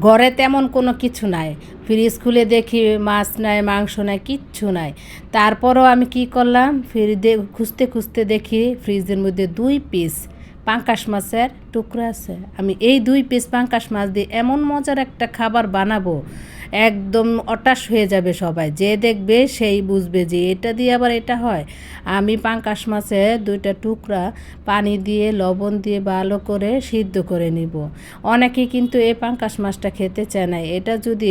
ঘরে তেমন কোনো কিছু নাই। ফ্রিজ স্কুলে দেখি মাছ নাই, মাংস নাই, কিচ্ছু নাই। তারপরও আমি কি করলাম? ফ্রিজে খুঁজতে খুঁজতে দেখি ফ্রিজের মধ্যে দুই পিস পাঙ্কাশ মাছের টুকরা আছে। আমি এই দুই পিস পাঙ্কাশ মাছ দিয়ে এমন মজার একটা খাবার বানাবো, একদম অটাশ হয়ে যাবে সবাই। যে দেখবে সেই বুঝবে যে এটা দিয়ে আবার এটা হয়। আমি পাঙ্কাশ মাছের দুইটা টুকরা পানি দিয়ে, লবণ দিয়ে ভালো করে সিদ্ধ করে নিব। অনেকে কিন্তু এই পাঙ্কাশ মাছটা খেতে চায় না। এটা যদি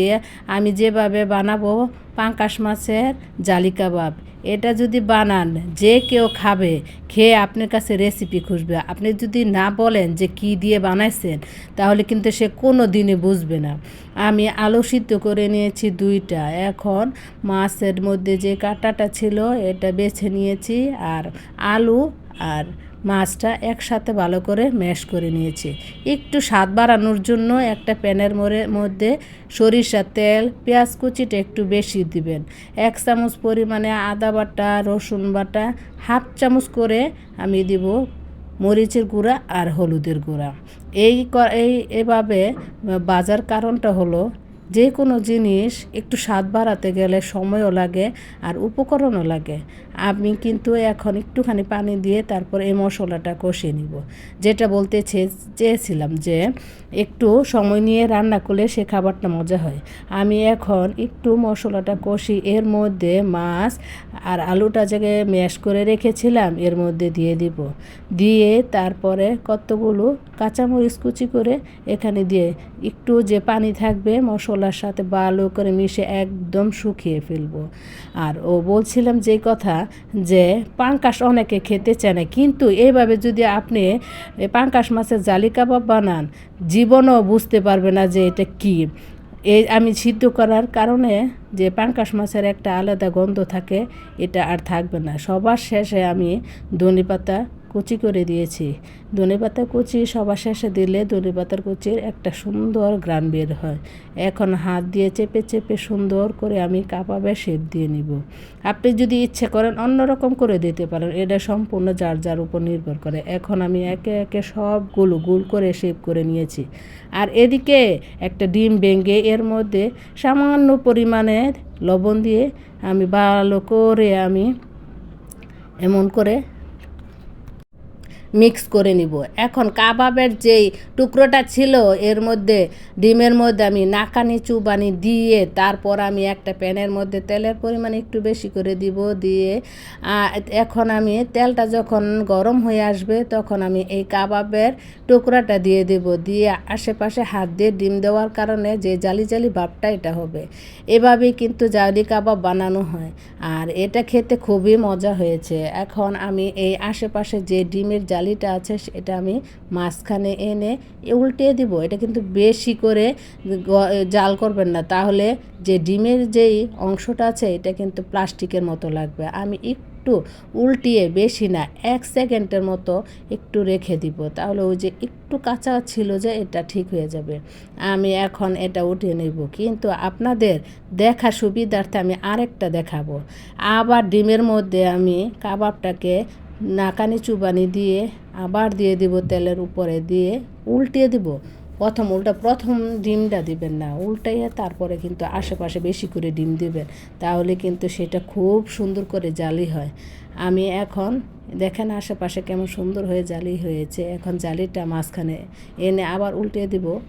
আমি যেভাবে বানাবো, পাঙ্কাশ মাছের জালি কাবাব, এটা যদি বানান, যে কেউ খাবে, খেয়ে আপনার কাছে রেসিপি খুঁজবে। আপনি যদি না বলেন যে কি দিয়ে বানাইছেন, তাহলে কিন্তু সে কোনো দিনে বুঝবে না। আমি আলু সিদ্ধ করে নিয়েছি দুইটা। এখন মাছের মধ্যে যে কাঁটাটা ছিল, এটা বেছে নিয়েছি আর আলু আর মাছটা একসাথে ভালো করে ম্যাশ করে নিয়েছি। একটু স্বাদ বাড়ানোর জন্য একটা প্যানের মরে, মধ্যে সরিষার তেল, পেঁয়াজ কুচিটা একটু বেশি দিবেন। এক চামচ পরিমাণে আদা বাটা, রসুন বাটা, হাফ চামচ করে আমি দিব মরিচের গুঁড়া আর হলুদের গুঁড়া। এই ক- এই এভাবে বাজার কারণটা হলো যে কোনো জিনিস একটু স্বাদ বাড়াতে গেলে সময়ও লাগে আর উপকরণও লাগে। আমি কিন্তু এখন একটুখানি পানি দিয়ে তারপর এই মশলাটা কষিয়ে নিব। যেটা বলতে চেয়েছিলাম যে একটু সময় নিয়ে রান্না করলে সে খাবারটা মজা হয়। আমি এখন একটু মশলাটা কষি, এর মধ্যে মাছ আর আলুটা যে ম্যাশ করে রেখেছিলাম, এর মধ্যে দিয়ে দিব। দিয়ে তারপরে কতগুলো কাঁচামরিচ কুচি করে এখানে দিয়ে একটু যে পানি থাকবে মশলার সাথে ভালো করে মিশে একদম শুকিয়ে ফেলব। আর ও বলছিলাম যে কথা যে পাঙ্কাশ অনেকে খেতে চায় না, কিন্তু এইভাবে যদি আপনি পাঙ্কাশ মাছের জালি কাবাব বানান, জীবনও বুঝতে পারবে না যে এটা কী। এই আমি সিদ্ধ করার কারণে যে পাঙ্কাশ মাছের একটা আলাদা গন্ধ থাকে, এটা আর থাকবে না। সবার শেষে আমি ধনে পাতা কুচি করে দিয়েছি। ধনে পাতা কুচি সবার শেষে দিলে ধনে পাতার কুচির একটা সুন্দর গ্রান বের হয়। এখন হাত দিয়ে চেপে চেপে সুন্দর করে আমি কাবাবে শেপ দিয়ে নিব। আপনি যদি ইচ্ছে করেন অন্যরকম করে দিতে পারেন। এটা সম্পূর্ণ যার যার উপর নির্ভর করে। এখন আমি একে একে সবগুলো গুল করে শেপ করে নিয়েছি। আর এদিকে একটা ডিম ভেঙে এর মধ্যে সামান্য পরিমাণে লবণ দিয়ে আমি ভালো করে আমি এমন করে মিক্স করে নিব। এখন কাবাবের যেই টুকরোটা ছিল, এর মধ্যে ডিমের মধ্যে আমি নাকানি চুবানি দিয়ে, তারপর আমি একটা প্যানের মধ্যে তেলের পরিমাণ একটু বেশি করে দিব দিয়ে এখন আমি তেলটা যখন গরম হয়ে আসবে, তখন আমি এই কাবাবের টুকরাটা দিয়ে দেব। দিয়ে আশেপাশে হাত দিয়ে ডিম দেওয়ার কারণে যে জালি জালি ভাবটা এটা হবে। এভাবেই কিন্তু জালি কাবাব বানানো হয়। আর এটা খেতে খুবই মজা হয়েছে। এখন আমি এই আশেপাশে যে ডিমের জালিটা আছে, সেটা আমি মাঝখানে এনে উল্টে দিব। এটা কিন্তু বেশি করে জাল করবেন না। তাহলে যে ডিমের যেই অংশটা আছে, এটা কিন্তু প্লাস্টিকের মতো লাগবে। আমি একটু উল্টিয়ে বেশি না, এক সেকেন্ডের মতো একটু রেখে দিব। তাহলে ওই যে একটু কাঁচা ছিল যে এটা ঠিক হয়ে যাবে। আমি এখন এটা উঠিয়ে নেব। কিন্তু আপনাদের দেখা সুবিধার্থে আমি আরেকটা দেখাবো। আবার ডিমের মধ্যে আমি কাবাবটাকে নাকানি চুবানি দিয়ে আবার দিয়ে দিব তেলের উপরে দিয়ে উল্টিয়ে দিব। প্রথম উল্টা, প্রথম ডিমটা দিবেন না, উল্টাইয়া তারপরে কিন্তু আশেপাশে বেশি করে ডিম দিবেন। তাহলে কিন্তু সেটা খুব সুন্দর করে জালি হয়। আমি এখন দেখেন আশেপাশে কেমন সুন্দর হয়ে জালি হয়েছে। এখন জালিটা মাঝখানে এনে আবার উল্টে দিব।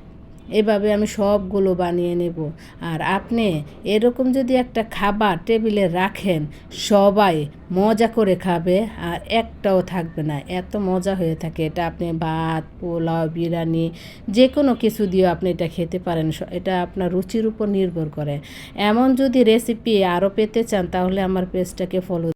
এভাবে আমি সবগুলো বানিয়ে নেব। আর আপনি এরকম যদি একটা খাবার টেবিলে রাখেন, সবাই মজা করে খাবে আর একটাও থাকবে না। এত মজা হয়ে থাকে। এটা আপনি ভাত, পোলাও, বিরিয়ানি যে কোনো কিছু দিয়ে আপনি এটা খেতে পারেন। এটা আপনার রুচির উপর নির্ভর করে। এমন যদি রেসিপি আরও পেতে চান, তাহলে আমার পেজটাকে ফলো